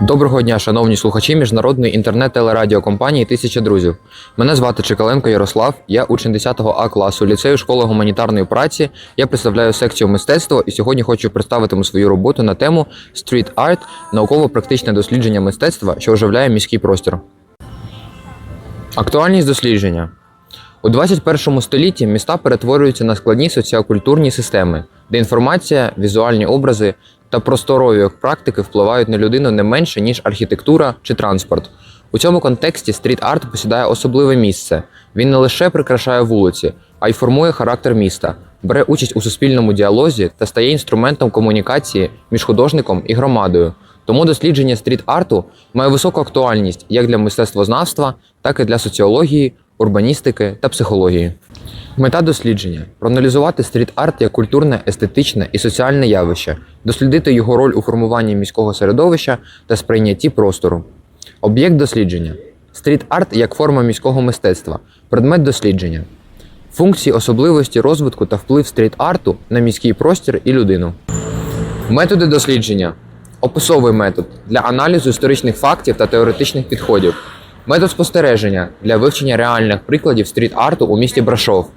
Доброго дня, шановні слухачі міжнародної інтернет-телерадіокомпанії Тисяча друзів. Мене звати Чекаленко Ярослав. Я учень 10 А класу ліцею школи гуманітарної праці. Я представляю секцію мистецтва і сьогодні хочу представити свою роботу на тему Street Art – науково-практичне дослідження мистецтва, що оживляє міський простір. Актуальність дослідження. У 21 столітті міста перетворюються на складні соціокультурні системи, де інформація, візуальні образи та просторові практики впливають на людину не менше, ніж архітектура чи транспорт. У цьому контексті стріт-арт посідає особливе місце. Він не лише прикрашає вулиці, а й формує характер міста, бере участь у суспільному діалозі та стає інструментом комунікації між художником і громадою. Тому дослідження стріт-арту має високу актуальність як для мистецтвознавства, так і для соціології, урбаністики та психології. Мета дослідження проаналізувати стріт-арт як культурне, естетичне і соціальне явище, дослідити його роль у формуванні міського середовища та сприйнятті простору. Об'єкт дослідження стріт-арт як форма міського мистецтва, предмет дослідження, функції, особливості розвитку та вплив стріт-арту на міський простір і людину. Методи дослідження. Описовий метод для аналізу історичних фактів та теоретичних підходів. Метод спостереження для вивчення реальних прикладів стріт-арту у місті Брашов.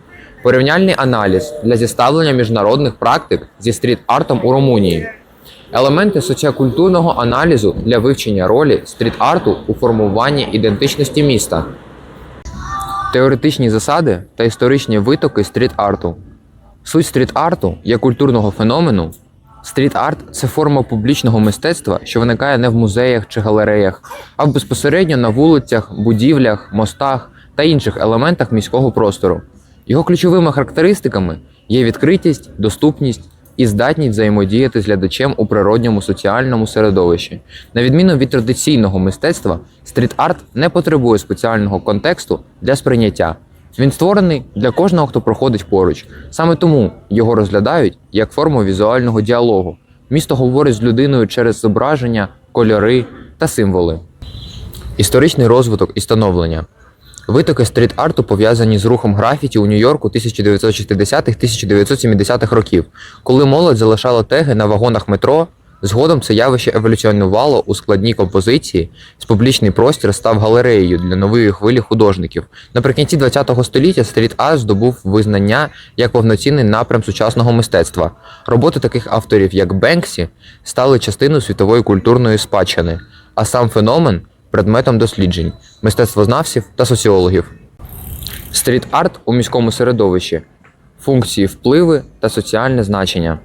Порівняльний аналіз для зіставлення міжнародних практик зі стріт-артом у Румунії. Елементи соціокультурного аналізу для вивчення ролі стріт-арту у формуванні ідентичності міста. Теоретичні засади та історичні витоки стріт-арту. Суть стріт-арту як культурного феномену. Стріт-арт це форма публічного мистецтва, що виникає не в музеях чи галереях, а безпосередньо на вулицях, будівлях, мостах та інших елементах міського простору. Його ключовими характеристиками є відкритість, доступність і здатність взаємодіяти з глядачем у природньому соціальному середовищі. На відміну від традиційного мистецтва, стріт-арт не потребує спеціального контексту для сприйняття. Він створений для кожного, хто проходить поруч. Саме тому його розглядають як форму візуального діалогу. Місто говорить з людиною через зображення, кольори та символи. Історичний розвиток і становлення. Витоки стріт-арту пов'язані з рухом графіті у Нью-Йорку 1960-1970-х років, коли молодь залишала теги на вагонах метро. Згодом це явище еволюціонувало у складній композиції, з публічний простір став галереєю для нової хвилі художників. Наприкінці ХХ століття стріт-арт здобув визнання як повноцінний напрям сучасного мистецтва. Роботи таких авторів, як Бенксі, стали частиною світової культурної спадщини, а сам феномен предметом досліджень, мистецтвознавців та соціологів. Стріт-арт у міському середовищі, функції впливи та соціальне значення.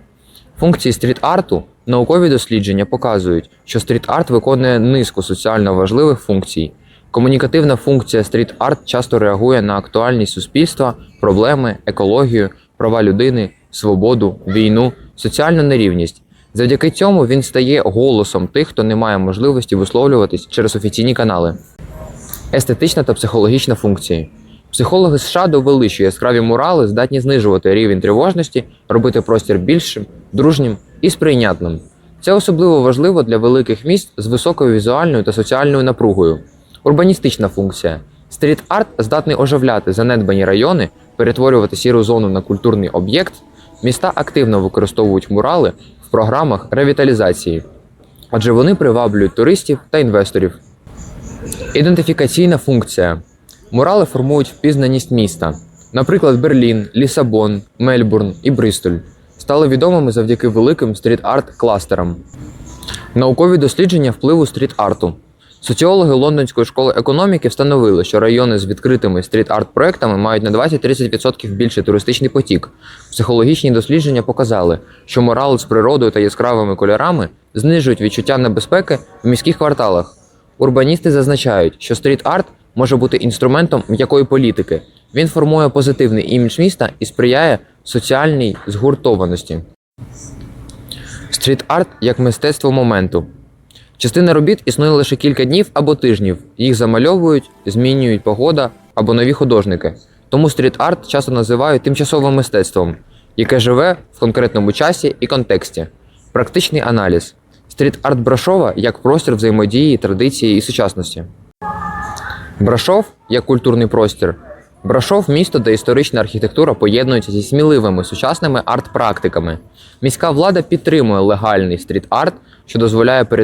Функції стріт-арту наукові дослідження показують, що стріт-арт виконує низку соціально важливих функцій. Комунікативна функція стріт-арт часто реагує на актуальність суспільства, проблеми, екологію, права людини, свободу, війну, соціальну нерівність. Завдяки цьому він стає голосом тих, хто не має можливості висловлюватись через офіційні канали. Естетична та психологічна функції. Психологи США довели, що яскраві мурали здатні знижувати рівень тривожності, робити простір більшим, дружнім і сприйнятним. Це особливо важливо для великих міст з високою візуальною та соціальною напругою. Урбаністична функція. Стріт-арт здатний оживляти занедбані райони, перетворювати сіру зону на культурний об'єкт. Міста активно використовують мурали в програмах ревіталізації, адже вони приваблюють туристів та інвесторів. Ідентифікаційна функція. Мурали формують впізнаність міста. Наприклад, Берлін, Лісабон, Мельбурн і Бристоль стали відомими завдяки великим стріт-арт кластерам. Наукові дослідження впливу стріт-арту. Соціологи Лондонської школи економіки встановили, що райони з відкритими стріт-арт проектами мають на 20-30% більший туристичний потік. Психологічні дослідження показали, що морал з природою та яскравими кольорами знижують відчуття небезпеки в міських кварталах. Урбаністи зазначають, що стріт-арт може бути інструментом м'якої політики. Він формує позитивний імідж міста і сприяє соціальній згуртованості. Стріт-арт як мистецтво моменту. Частина робіт існує лише кілька днів або тижнів. Їх замальовують, змінюють погода або нові художники. Тому стріт-арт часто називають тимчасовим мистецтвом, яке живе в конкретному часі і контексті. Практичний аналіз. Стріт-арт Брашова як простір взаємодії, традиції і сучасності. Брашов як культурний простір. Брашов місто, де історична архітектура поєднується зі сміливими сучасними арт-практиками. Міська влада підтримує легальний стріт-арт, що дозволяє перед